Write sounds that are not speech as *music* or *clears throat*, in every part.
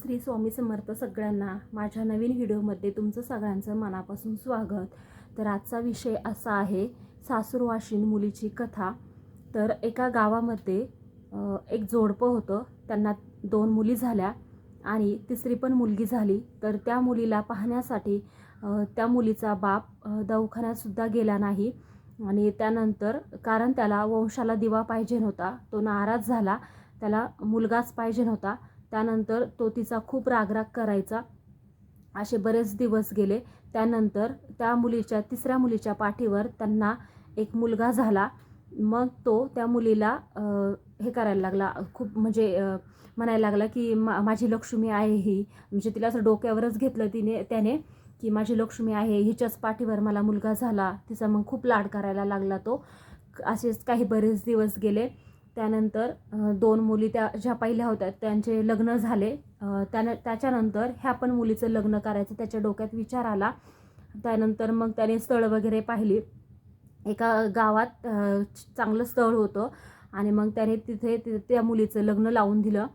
श्री स्वामी समर्थ सगळ्यांना माझ्या नवीन व्हिडिओमध्ये तुमचं सगळ्यांचं मनापासून स्वागत. तर आजचा विषय असा आहे सासूरवाशीन मुलीची कथा. तर एका गावामध्ये एक जोडपं होतं. त्यांना दोन मुली झाल्या आणि तिसरी पण मुलगी झाली. तर त्या मुलीला पाहण्यासाठी त्या मुलीचा बाप दवाखान्यातसुद्धा गेला नाही आणि त्यानंतर कारण त्याला वंशाला दिवा पाहिजे होता तो नाराज झाला. त्याला मुलगाच पाहिजे होता त्यानंतर तो तिचा खूप रागराग करायचा. असे बरेच दिवस गेले. त्यानंतर त्या मुलीच्या तिसऱ्या मुलीच्या पाठीवर त्यांना एक मुलगा झाला. मग तो त्या मुलीला हे करायला लागला. खूप म्हणजे म्हणायला लागला की मा माझी लक्ष्मी आहे ही. म्हणजे तिला असं डोक्यावरच घेतलं तिने त्याने की माझी लक्ष्मी आहे हिच्याच पाठीवर मला मुलगा झाला. तिचा मग खूप लाड करायला लागला तो. असेच काही बरेच दिवस गेले. त्यानंतर दोन मुली त्या ज्या पहिल्या होत्या त्यांचे लग्न झाले. त्यानं त्याच्यानंतर ह्या पण मुलीचं लग्न करायचं त्याच्या डोक्यात विचार आला. त्यानंतर मग त्याने स्थळ वगैरे पाहिली. एका गावात चांगलं स्थळ होतं आणि मग त्याने तिथे त्या मुलीचं लग्न लावून दिलं.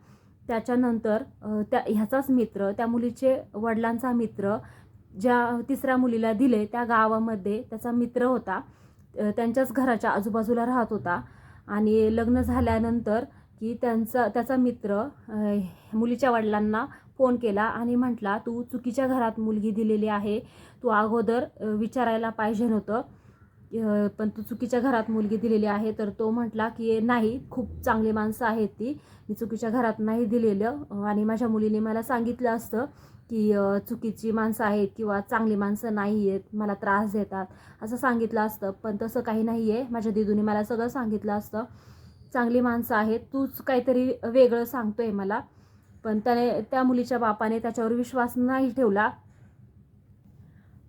त्याच्यानंतर त्या ह्याचाच मित्र त्या मुलीचे वडिलांचा मित्र ज्या तिसऱ्या मुलीला दिले त्या गावामध्ये त्याचा मित्र होता. त्यांच्याच घराच्या आजूबाजूला राहत होता. आणि लग्न झाल्यानंतर की त्यांचा त्याचा मित्र मुलीच्या वडिलांना फोन केला आणि म्हटला तू चुकीच्या घरात मुलगी दिलेली आहे. तू अगोदर विचारायला पाहिजे नव्हतं. पण तू चुकीच्या घरात मुलगी दिलेली आहे. तर तो म्हटला की नाही खूप चांगली माणसं आहेत ती. मी चुकीच्या घरात नाही दिलेलं. आणि माझ्या मुलीने मला सांगितलं असतं की चुकीची माणसं आहेत किंवा चांगली माणसं नाही आहेत मला त्रास देतात असं सांगितलं असतं. पण तसं काही नाही आहे माझ्या दिदूने मला सगळं सांगितलं असतं. चांगली माणसं आहेत. तूच काहीतरी वेगळं सांगतो आहे मला. पण त्याने त्या मुलीच्या बापाने त्याच्यावर विश्वास नाही ठेवला.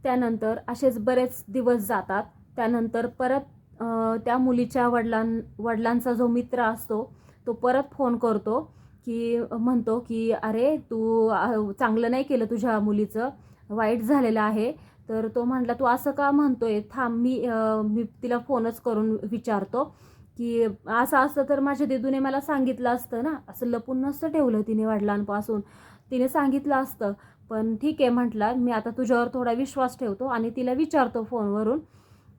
त्यानंतर असेच बरेच दिवस जातात. त्यानंतर परत त्या मुलीच्या वडिलां वडिलांचा जो मित्र असतो तो परत फोन करतो. की म्हणतो की अरे तू चांगलं नाही केलं तुझ्या मुलीचं. वाईट झालेलं आहे. तर तो म्हटला तू असं का म्हणतोय? थांब मी मी तिला फोनच करून विचारतो. की असं असतं तर माझ्या दिदूने मला सांगितलं असतं ना. असं लपून नसतं ठेवलं तिने वडिलांपासून. तिने सांगितलं असतं. पण ठीक आहे म्हटलं मी आता तुझ्यावर थोडा विश्वास ठेवतो आणि तिला विचारतो फोनवरून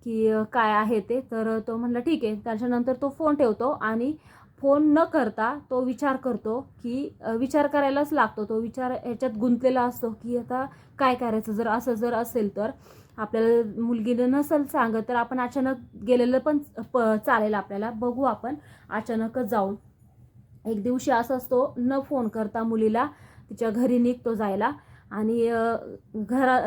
की काय आहे ते? तर तो म्हटलं ठीक आहे. त्याच्यानंतर तो फोन ठेवतो आणि फोन न करता तो विचार करतो की विचार करायलाच लागतो. तो विचार ह्याच्यात गुंतलेला असतो की आता काय करायचं? जर असं जर असेल तर आपल्याला मुलगीनं नसेल सांगत तर आपण अचानक गेलेलं पण प चालेल आपल्याला. बघू आपण अचानकच जाऊन. एक दिवशी असं तो न फोन करता मुलीला तिच्या घरी निघतो जायला आणि घरा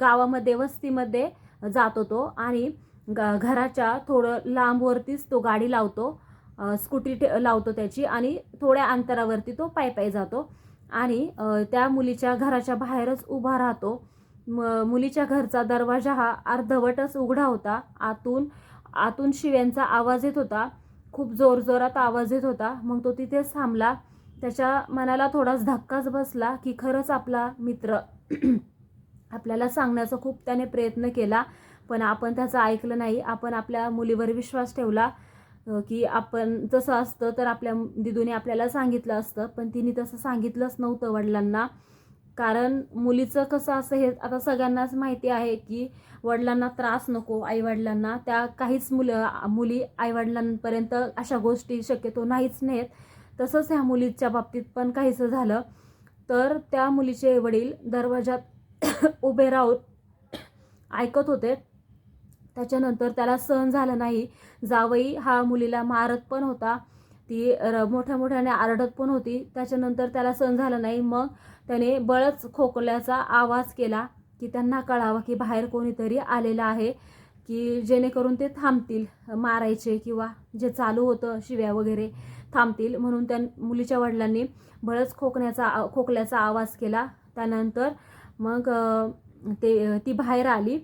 गावामध्ये वस्तीमध्ये जातो तो आणि ग घराच्या थोडं लांबवरतीच तो गाडी लावतो. स्कूटी ठे लावतो त्याची आणि थोड्या अंतरावरती तो पायी पायी जातो. आणि त्या मुलीच्या घराच्या बाहेरच उभा राहतो. म मुलीच्या घरचा दरवाजा हा अर्धवटच उघडा होता. आतून आतून शिव्यांचा आवाज येत होता. खूप जोरजोरात आवाज येत होता. मग तो तिथेच थांबला. त्याच्या मनाला थोडाच धक्काच बसला की खरंच आपला मित्र *clears throat* आपल्याला सांगण्याचा खूप त्याने प्रयत्न केला. पण आपण त्याचं ऐकलं नाही. आपण आपल्या मुलीवर विश्वास ठेवला. की आपण जसं असतं तर आपल्या दिदूने आपल्याला सांगितलं असतं पण तिने तसं सांगितलंच नव्हतं वडिलांना. कारण मुलीचं कसं असं हे आता सगळ्यांनाच माहिती आहे की वडिलांना त्रास नको आईवडिलांना. त्या काहीच मुलं मुली आईवडिलांपर्यंत अशा गोष्टी शक्यतो नाहीच नाहीत तसंच ह्या मुलीच्या बाबतीत पण काहीसं झालं. तर त्या मुलीचे वडील दरवाजात *coughs* उभे राहून ऐकत होते. त्याच्यानंतर त्याला सहन झालं नाही. जावई हा मुलीला मारत पण होता. ती र मोठ्या मोठ्याने आरडत पण होती. त्याच्यानंतर त्याला सहन झालं नाही. मग त्याने बळच खोकल्याचा आवाज केला की त्यांना कळावं की बाहेर कोणीतरी आलेलं आहे की जेणेकरून ते थांबतील मारायचे किंवा जे चालू होतं शिव्या वगैरे थांबतील. म्हणून त्या मुलीच्या वडिलांनी बळच खोकण्याचा आ- खोकल्याचा आवाज केला. त्यानंतर मग ते ती बाहेर आली.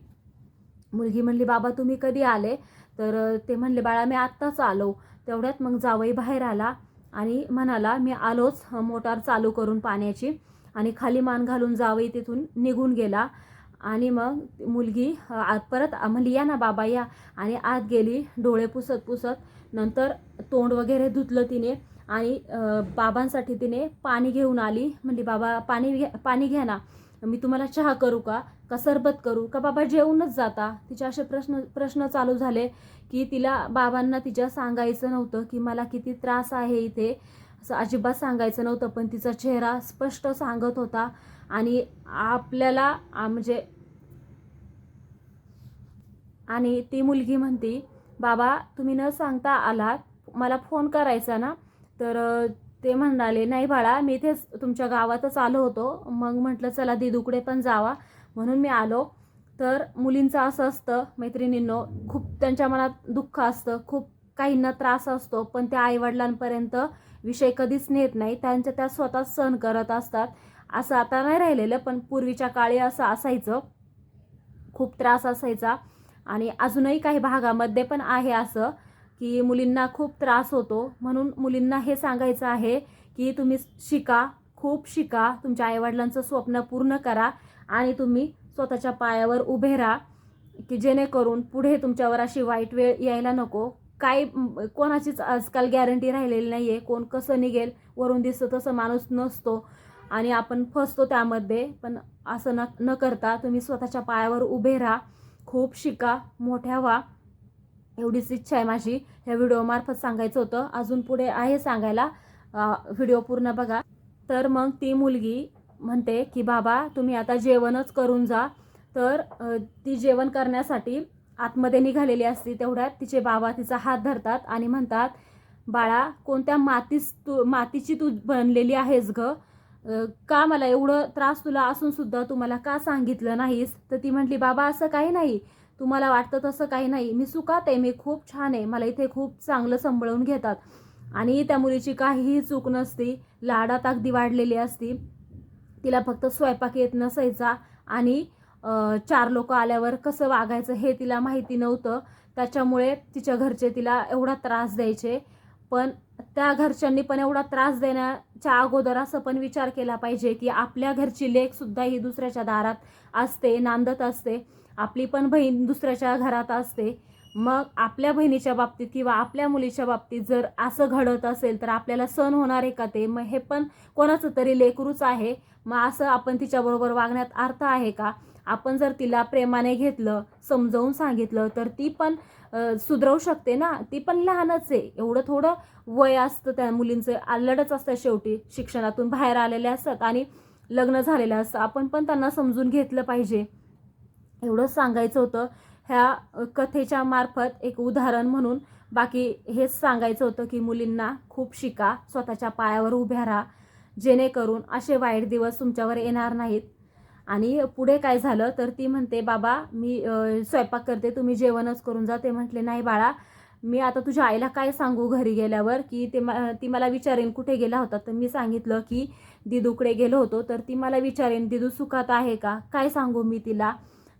मुलगी म्हणली बाबा तुम्ही कधी आले? तर ते म्हणले बाळा मी आत्ताच आलो. तेवढ्यात मग जावई बाहेर आला आणि म्हणाला मी आलोच मोटार चालू करून पाण्याची. आणि खाली मान घालून जावई तिथून निघून गेला आणि मग मुलगी आत परत म्हणली या ना बाबा या. आणि आत गेली डोळे पुसत पुसत. नंतर तोंड वगैरे धुतलं तिने आणि बाबांसाठी तिने पाणी घेऊन आली. म्हणली बाबा पाणी घ्या पाणी घ्या ना. मी तुम्हाला चहा करू का? का सरबत करू? का बाबा जेवूनच जाता? तिचे असे प्रश्न प्रश्न चालू झाले की तिला बाबांना तिच्या सांगायचं नव्हतं की मला किती त्रास आहे इथे. असं अजिबात सांगायचं नव्हतं पण तिचा चेहरा स्पष्ट सांगत होता. आणि आपल्याला म्हणजे आणि ती मुलगी म्हणती बाबा तुम्ही न सांगता आलात. मला फोन करायचा ना. तर ते म्हणाले नाही बाळा मी इथेच तुमच्या गावातच आलो होतो. मग म्हटलं चला दिदूकडे पण जावा. म्हणून मी आलो. तर मुलींचं असं असतं मैत्रिणींनो खूप त्यांच्या मनात दुःख असतं खूप काहींना त्रास असतो पण त्या आईवडिलांपर्यंत विषय कधीच नेत नाही. त्यांच्या त्या स्वतः सहन करत असतात. असं आता नाही राहिलेलं पण पूर्वीच्या काळी असं असायचं. खूप त्रास असायचा. आणि अजूनही काही भागामध्ये पण आहे असं. की मुलींना खूप त्रास होतो. म्हणून मुलींना हे सांगायचं आहे की तुम्ही शिका खूप शिका तुमच्या आईवडिलांचं स्वप्न पूर्ण करा आणि तुम्ही स्वतःच्या पायावर उभे राहा की जेणेकरून पुढे तुमच्यावर अशी वाईट वेळ यायला नको. काय कोणाचीच आजकाल गॅरंटी राहिलेली नाही आहे कोण कसं निघेल? वरून दिसतं तसं माणूस नसतो. आणि आपण फसतो त्यामध्ये. पण असं न न करता तुम्ही स्वतःच्या पायावर उभे राहा खूप शिका मोठ्या व्हा. एवढीच इच्छा आहे माझी. ह्या व्हिडिओमार्फत सांगायचं होतं. अजून पुढे आहे सांगायला. व्हिडिओ पूर्ण बघा. तर मग ती मुलगी म्हणते की बाबा तुम्ही आता जेवणच करून जा. तर ती जेवण करण्यासाठी आतमध्ये निघालेली असती तेवढ्यात. तिचे बाबा तिचा हात धरतात आणि म्हणतात बाळा कोणत्या मातीस तू मातीची तू बनलेली आहेस ग? का मला एवढं त्रास तुला असून सुद्धा तू मला का सांगितलं नाहीस? तर ती म्हटली बाबा असं काही नाही. तुम्हाला वाटतं तसं काही नाही. मी सुखात आहे मी खूप छान आहे. मला इथे खूप चांगलं सांभाळून घेतात. आणि त्या मुलीची काहीही चूक नसती. लाडात अगदी वाढलेली असती. तिला फक्त स्वयंपाक येत नसायचा. आणि चार लोक आल्यावर कसं वागायचं हे तिला माहिती नव्हतं. त्याच्यामुळे तिच्या घरचे तिला एवढा त्रास द्यायचे. पण त्या घरच्यांनी पण एवढा त्रास देण्याच्या अगोदर असं पण विचार केला पाहिजे की आपल्या घरची लेखसुद्धा ही दुसऱ्याच्या दारात असते नांदत असते. आपली पण बहीण दुसऱ्याच्या घरात असते मग आपल्या बहिणीच्या बाबतीत किंवा आपल्या मुलीच्या बाबतीत जर असं घडत असेल तर आपल्याला सण होणार आहे का ते? मग हे पण कोणाचं तरी लेकरूच आहे. मग असं आपण तिच्याबरोबर वागण्यात अर्थ आहे का? आपण जर तिला प्रेमाने घेतलं समजावून सांगितलं तर ती पण सुधरवू शकते ना? ती पण लहानच आहे. एवढं थोडं वय असतं त्या मुलींचं. आल्लडच असतं शेवटी. शिक्षणातून बाहेर आलेले असतात आणि लग्न झालेलं असतं. आपण पण त्यांना समजून घेतलं पाहिजे. एवढंच सांगायचं होतं. ह्या कथेच्या मार्फत एक उदाहरण म्हणून बाकी हेच सांगायचं होतं की मुलींना खूप शिका स्वतःच्या पायावर उभ्या राहा जेणेकरून असे वाईट दिवस तुमच्यावर येणार नाहीत. आणि पुढे काय झालं तर ती म्हणते बाबा मी स्वयंपाक करते तुम्ही जेवणच करून जा. ते म्हटले नाही बाळा मी आता तुझ्या आईला काय सांगू घरी गेल्यावर की ते मा ती मला विचारेन कुठे गेला होता. तर मी सांगितलं की दिदूकडे गेलो होतो. तर ती मला विचारेन दिदू सुखात आहे का? काय सांगू मी तिला?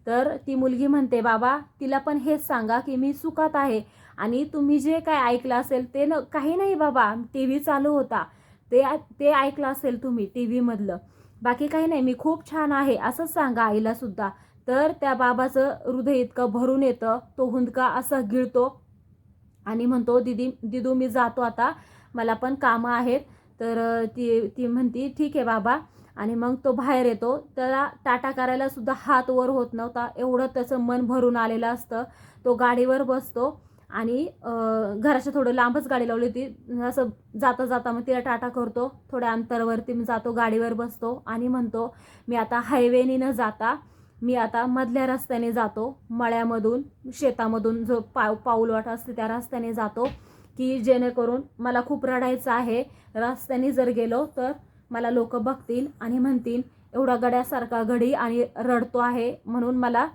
तर ती मुलगी म्हणते बाबा तिला पण हेच सांगा की मी सुखात आहे आणि तुम्ही जे काय ऐकलं असेल ते न काही नाही बाबा टी व्ही चालू होता. ते ते ऐकलं असेल तुम्ही टी व्हीमधलं. बाकी काही नाही मी खूप छान आहे असंच सांगा आईला सुद्धा. तर त्या बाबाचं हृदय इतकं भरून येतं तो हुंदका असा गिळतो आणि म्हणतो दिदी दिदू मी जातो आता मला पण कामं आहेत. तर ती ती म्हणती ठीक आहे बाबा. आणि मग तो बाहेर येतो. त्याला टाटा करायला सुद्धा हात वर होत नव्हता. एवढं त्याचं मन भरून आलेलं असतं. तो गाडीवर बसतो आणि घराच्या थोडं लांबच गाडी लावली होती. असं जाता जाता मग तिला टाटा करतो. थोड्या अंतरावरती मी जातो गाडीवर बसतो आणि म्हणतो मी आता हायवेनी न जाता. मी आता मधल्या रस्त्याने जातो. मळ्यामधून शेतामधून जो पाव पाऊलवाट असते त्या रस्त्याने जातो. की जेणेकरून मला खूप रडायचं आहे. रस्त्याने जर गेलो तर मला लोक बघतील आणि म्हणतील एवढा गड्यासारखा गडी आणि रडतो आहे म्हणून मला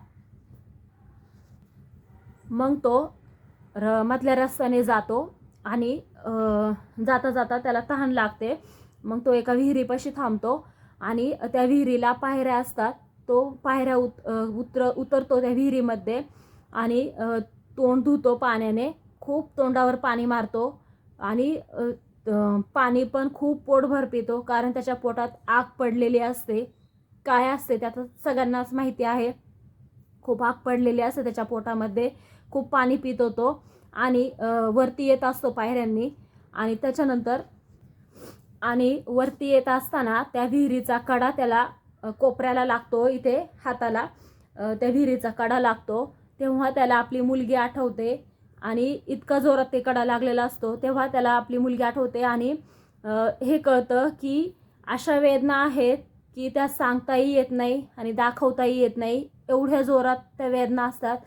मग तो र मधल्या रस्त्याने जातो आणि जाता जाता त्याला तहान लागते. मग तो एका विहिरीपाशी थांबतो आणि त्या विहिरीला पायऱ्या असतात. तो पायऱ्या उत उतर उतरतो त्या विहिरीमध्ये आणि तोंड धुतो पाण्याने. खूप तोंडावर पाणी मारतो आणि पाणी पण खूप पोटभर पितो कारण त्याच्या पोटात आग पडलेली असते. काय असते त्यात सगळ्यांनाच माहिती आहे. खूप आग पडलेली असते त्याच्या पोटामध्ये. खूप पाणी पित होतो आणि वरती येत असतो पायऱ्यांनी आणि त्याच्यानंतर आणि वरती येत असताना त्या विहिरीचा कडा त्याला कोपऱ्याला लागतो इथे हाताला. त्या विहिरीचा कडा लागतो. तेव्हा त्याला आपली मुलगी आठवते. आणि इतका जोरात ते कडा लागलेला असतो तेव्हा त्याला आपली मुलगी आठवते आणि हे कळतं की अशा वेदना आहेत की त्या सांगताही येत नाही आणि दाखवताही येत नाही. एवढ्या जोरात त्या वेदना असतात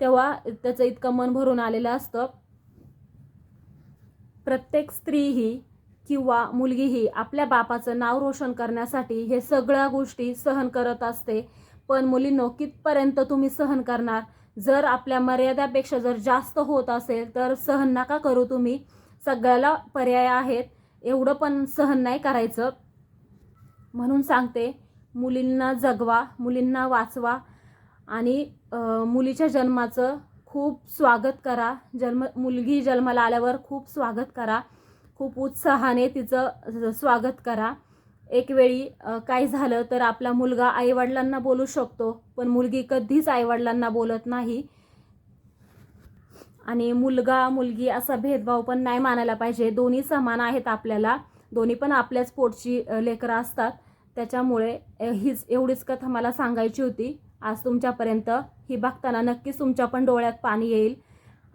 तेव्हा त्याचं इतकं मन भरून आलेलं असतं. प्रत्येक स्त्री ही किंवा मुलगीही आपल्या बापाचं नाव रोशन करण्यासाठी हे सगळ्या गोष्टी सहन करत असते. पण मुलींनो कितपर्यंत तुम्ही सहन करणार? जर आपल्या मर्यादापेक्षा जर जास्त होत असेल तर सहन नका करू तुम्ही. सगळ्याला पर्याय आहेत. एवढं पण सहन नाही करायचं. म्हणून सांगते मुलींना जगवा मुलींना वाचवा आणि मुलीच्या जन्माचं खूप स्वागत करा. जन्म मुलगी जन्माला आल्यावर खूप स्वागत करा. खूप उत्साहाने तिचं स्वागत करा. एक वेळी काय झालं तर आपला मुलगा आईवडिलांना बोलू शकतो पण मुलगी कधीच आईवडिलांना बोलत नाही. आणि मुलगा मुलगी असा भेदभाव पण नाही मानायला पाहिजे. दोन्ही समान आहेत आपल्याला. दोन्ही पण आपल्याच पोटची लेकरं असतात. त्याच्यामुळे हीच एवढीच कथा मला सांगायची होती. आज तुमच्यापर्यंत ही बघताना नक्कीच तुमच्या पण डोळ्यात पाणी येईल.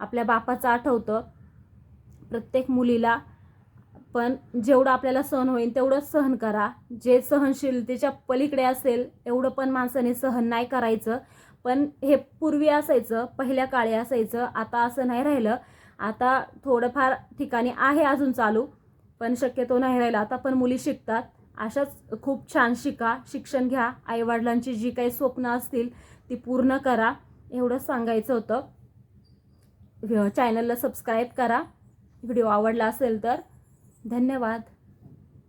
आपल्या बापाचं आठवतं. प्रत्येक मुलीला पण जेवढं आपल्याला सहन होईल तेवढंच सहन करा. जे सहनशीलतेच्या पलीकडे असेल एवढं पण माणसाने सहन नाही करायचं. पण हे पूर्वी असायचं पहिल्या काळी असायचं. आता असं नाही राहिलं. आता थोडंफार ठिकाणी आहे अजून चालू पण शक्यतो नाही राहिलं. आता पण मुली शिकतात. अशाच खूप छान शिका शिक्षण घ्या. आईवडिलांची जी काही स्वप्न असतील ती पूर्ण करा. एवढंच सांगायचं होतं. चॅनलला सबस्क्राईब करा. व्हिडिओ आवडला असेल तर धन्यवाद.